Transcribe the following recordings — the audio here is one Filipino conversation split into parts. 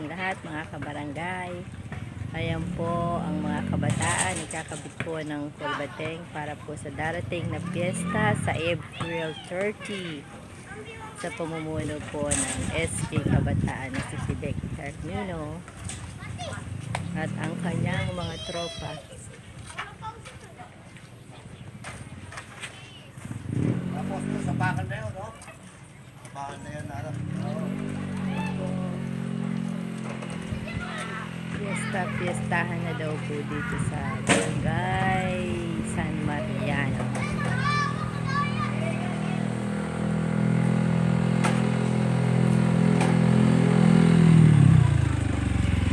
ating lahat mga kabarangay. Ayan po ang mga kabataan, ikakabit po ng kulbateng para po sa darating na piyesta sa April 30 sa pamumuno po ng SK Kabataan na si Fidek Carmino at ang kanyang mga tropa. Tapos sa bakal na yun, no? Bakal na yun. Fiesta, fiestahan na daw po dito sa Barangay San Mariano.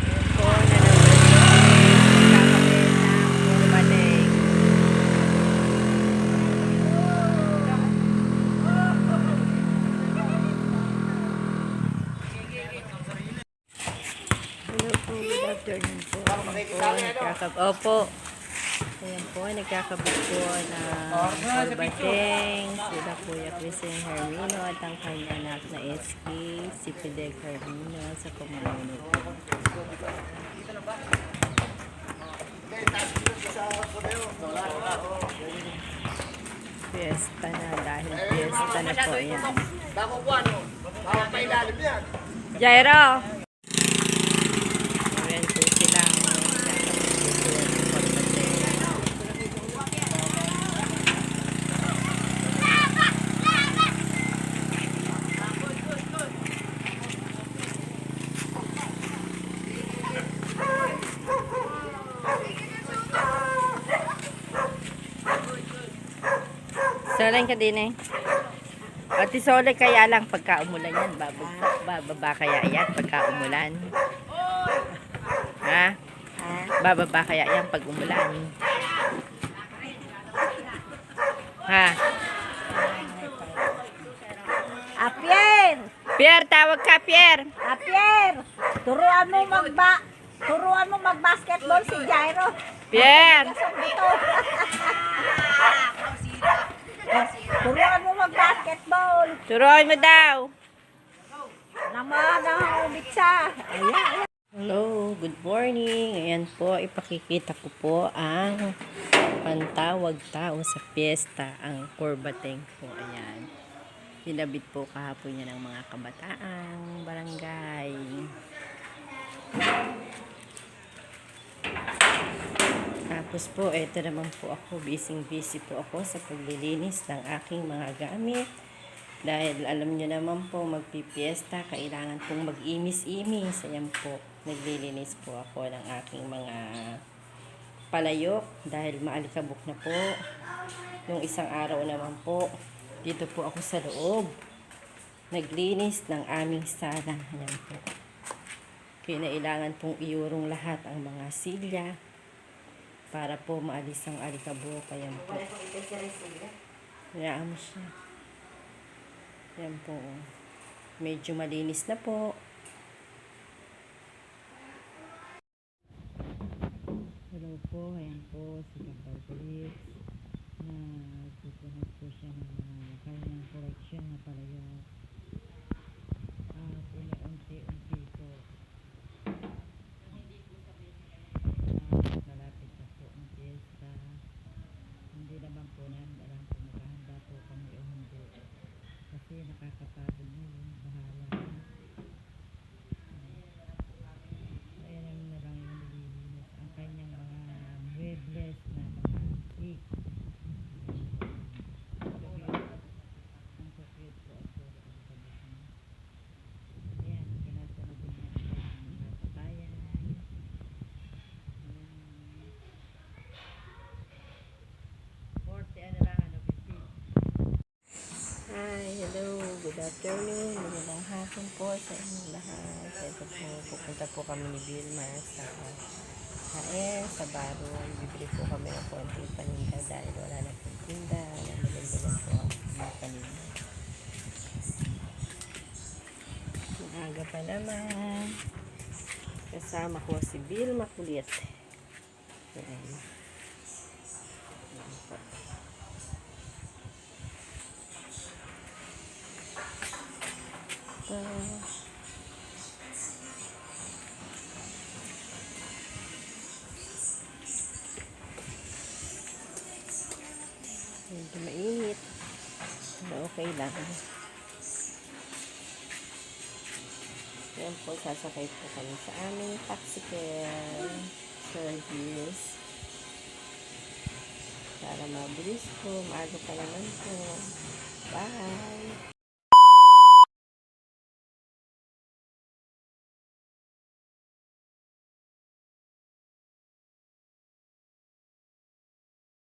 Yun po, nanonood po kami sa kakabit ng Purbating. Hello po, good afternoon po. Ayan po, nagkakab... Opo. Ayan po, nagkakabit po na Corbateng, sila Kuya Christian Hermino at ang kanya anak na SK, si Fidel Hermino sa po. Fiesta na dahil fiesta na po yan. Ilalim yan. Jairo! Ayan po sila. Nagkakabit po ng Corbateng. Solen ka din eh. Ati sole kaya lang pagka umulan yan. Bababa, bababa kaya yan pagka umulan. Ha? Bababa kaya yan pag umulan. Ha? Apien! Pierre, tawag ka, Pierre. Apien! Turuan mo magba Turuan mo mag-basketball si Jairo. Pierre! Dito. Turuan mo Turuan mo daw. Naman ang ayan. Hello, good morning. Ayan po, ipakikita ko po ang pantawag tao sa piyesta, ang Corbateng po. Ayan. Pinabit po kahapon niya ng mga kabataang barangay. Tapos po, eto naman po ako, busy busy po ako sa paglilinis ng aking mga gamit. Dahil alam nyo naman po, magpipiesta, kailangan pong mag-imis-imis. Ayan po, naglilinis po ako ng aking mga palayok dahil maalikabok na po. Yung isang araw naman po, dito po ako sa loob. Naglinis ng aming sala. Ayan po. Kinailangan pong iurong lahat ang mga silya para po maalis ang alikabok. Ayan po. Hayaan mo siya. Yan po. Medyo malinis na po. Hello po. Ayan po. Si Kapal Felix. Na kukuha po siya ng mga kanyang collection na palayok. At unti-unti po. Ah, malapit na po ang fiesta. Hindi naman po namin alam kung maghahanda po kami o hindi. Kasi nakakapagod na yun. Bahala na. Ayan na lang yung nililinis. Ang kanyang mga webless na mga cake. Ang cute po ako. Ayan, kinasunod din natin ang mga patayan. Ayan. Forty, ano lang, ano, 50. Hi, hello, good afternoon, magandang hapon po sa inyong lahat. Ito po, pupunta po kami ni Vilma sa Haen, sa Baron. Bibili po kami ng konting paninda dahil wala na pong tinda. Namaganda lang po ang mga paninda. Maaga pa naman. Kasama ko si Vilma. Ayan. Ayan ito. Medyo mainit. Pero okay lang. Yan po, sasakay po kami sa aming taxicle service. Para mabilis po. Maaga pa naman po. Bye!